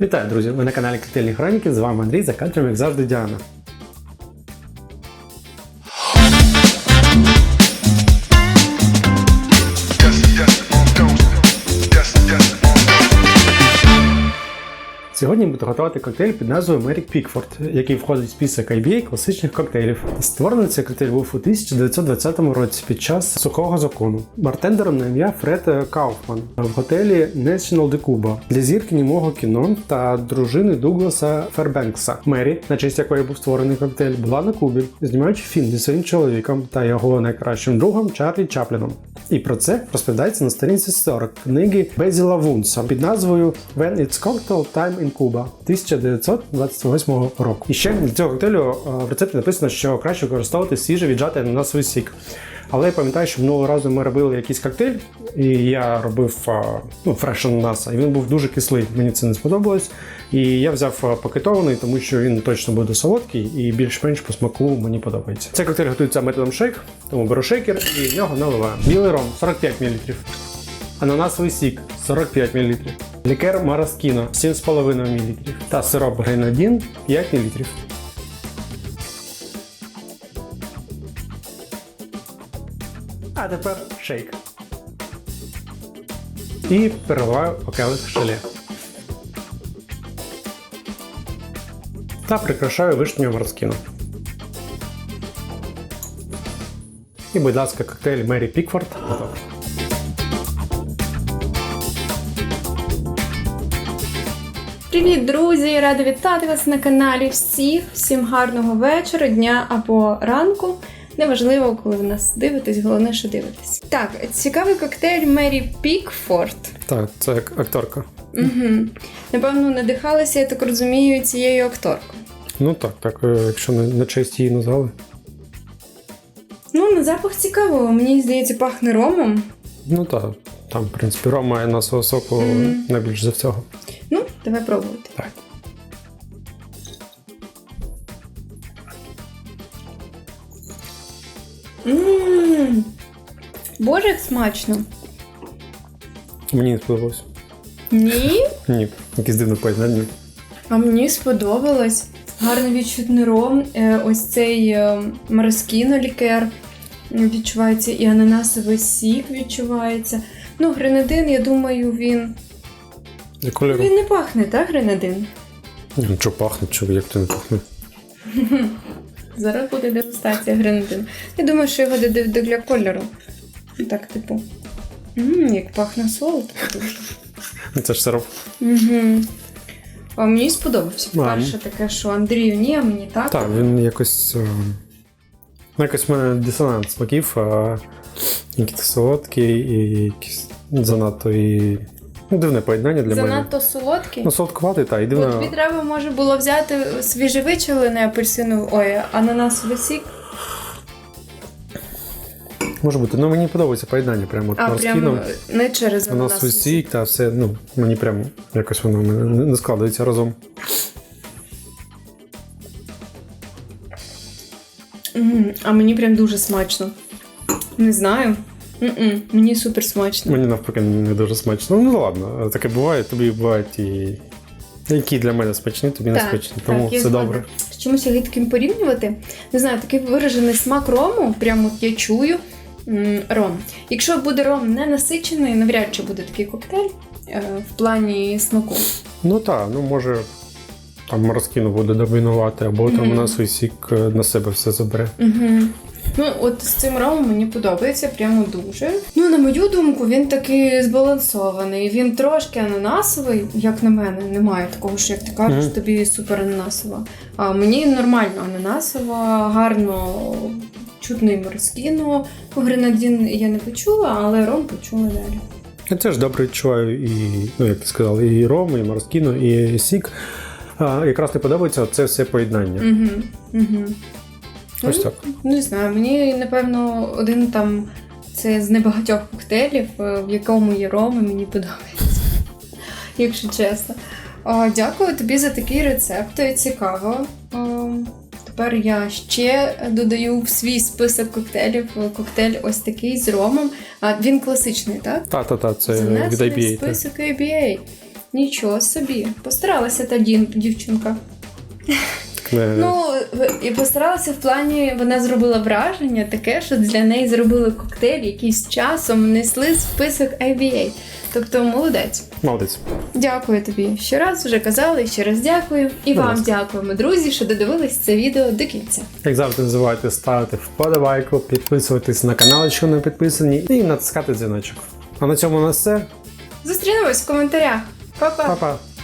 Вітаю, друзі! Ви на каналі Коктейльні Хроніки. З вами Андрій, за кадром, як завжди, Діана. Сьогодні буду готувати коктейль під назвою Мерік Пікфорд, який входить в список IBA класичних коктейлів. Створений цей коктейль був у 1920 році під час сухого закону. Бартендером на ім'я Фред Кауфман в готелі National de Cuba для зірки німого кіно та дружини Дугласа Фербенкса. Мері, на честь якої був створений коктейль, була на Кубі, знімаючи фільм зі своїм чоловіком та його найкращим другом Чарлі Чапліном. І про це розповідається на сторінці 40 книги Безіла Вунса під назвою When It's Cocktail Time in Cuba 1928 року. І ще для цього коктейлю е, в рецепті написано, що краще використовувати свіжий віджатий ананасовий сік. Але я пам'ятаю, що минулого разу ми робили якийсь коктейль, і я робив е, ну, фреш ананаса, і він був дуже кислий. Мені це не сподобалось. І я взяв е, пакетований, тому що він точно буде солодкий і більш-менш по смаку мені подобається. Цей коктейль готується методом шейк, тому беру шейкер і в нього наливаю. Білий ром 45 мл. Ананасовий сік 45 мл. Лікер Мараскіно 7,5 мл. Та сироп гренадін 5 мл. А тепер шейк. І переливаю по келих шеле. Та прикрашаю вишню морозкіну. І, будь ласка, коктейль Мері Пікфорд готовий. Привіт, друзі! Рада вітати вас на каналі всіх. Всім гарного вечора, дня або ранку. Неважливо, коли ви нас дивитесь, головне, що дивитесь. Так, цікавий коктейль Мері Пікфорд. Так, це як акторка. Угу. Напевно, надихалися, я так розумію, цією акторкою. Ну так, так, е, якщо на, на честь її назвали. Ну, на запах цікаво, мені здається, пахне ромом. Ну так, там, в принципі, ром має на свого соку Мгм. найбільш за всього. Ну, давай пробувати. Так. Ммм. Боже, як смачно. Мені не сподобалось. Ні? Ні, якесь дивне поєднання. А мені сподобалось. Гарно відчутний ром. Е, Ось цей е, мороскіно лікер відчувається, і ананасовий сік відчувається. Ну, гренадин, я думаю, він. І кольору. Він не пахне, так, гренадин? Ні, Ну, що пахне, що як то не пахне. Зараз буде дегустація гренадину. Я думаю, що його додав для кольору. Так, типу. Ммм, як пахне дуже. Ну, Це ж сироп. Угу. А мені сподобався. Перше таке, що Андрію ні, а мені так. Так, він якось. Ну, якось в мене дисонанс смаків, а якийсь солодкий і якийсь занадто і. Ну, дивне поєднання для мене. Занадто солодкий. Ну, солодкуватий, так, і От дивно. тобі треба може було взяти свіжевичелений апельсиновий, ой, ананасовий сік, Може бути. Ну мені подобається поєднання прямо от а прям не через ананасовий сік. та все, ну, мені прям якось воно не складається разом. А мені прям дуже смачно. Не знаю. М-м, Мені супер смачно. Мені навпаки не дуже смачно. Ну ладно, таке буває, тобі бувають і. Які для мене смачні, тобі не Так, смачні. Тому так, я все згодна. добре. З чимось таким порівнювати. Не знаю, такий виражений смак рому, прямо от я чую м, ром. Якщо буде ром не насичений, навряд чи буде такий коктейль е, в плані смаку. Ну так, ну може там морскіно буде домінувати, або там у нас свій сік е, на себе все забере. Угу. Ну, от з цим ромом мені подобається прямо дуже. Ну, на мою думку, він такий збалансований. Він трошки ананасовий, як на мене, немає такого, що як ти кажеш, Мгм. тобі супер ананасова. А мені нормально ананасова, гарно чутний морскіно. Гренадін я не почула, але ром почула далі. Я теж добре відчуваю і, ну як ти сказав, і ром, і морскіно, і сік. А, якраз не подобається це все поєднання. Угу. Угу. Ось так. Не знаю, мені напевно один там це з небагатьох коктейлів, е, в якому є ром, і мені подобається, якщо чесно. А, Дякую тобі за такий рецепт. е, Цікаво. А, Тепер я ще додаю в свій список коктейлів е, коктейль ось такий з ромом. А він класичний, так? Та-та-та, це від Занесений в IBA. так. список ABA. Нічого собі. Постаралася та дін- дівчинка. Ну, і постаралася в плані, вона зробила враження таке, що для неї зробили коктейль, який з часом внесли список IBA. Тобто молодець. Молодець. Дякую тобі. Ще раз вже казали, ще раз дякую. І Будь вам дякуємо, друзі, що додивились це відео до кінця. Як завжди, не забувайте ставити вподобайку, підписуватись на канал, якщо не підписані, і натискати дзвіночок. А на цьому у нас все. Зустрінемось в коментарях. Papá. Papá.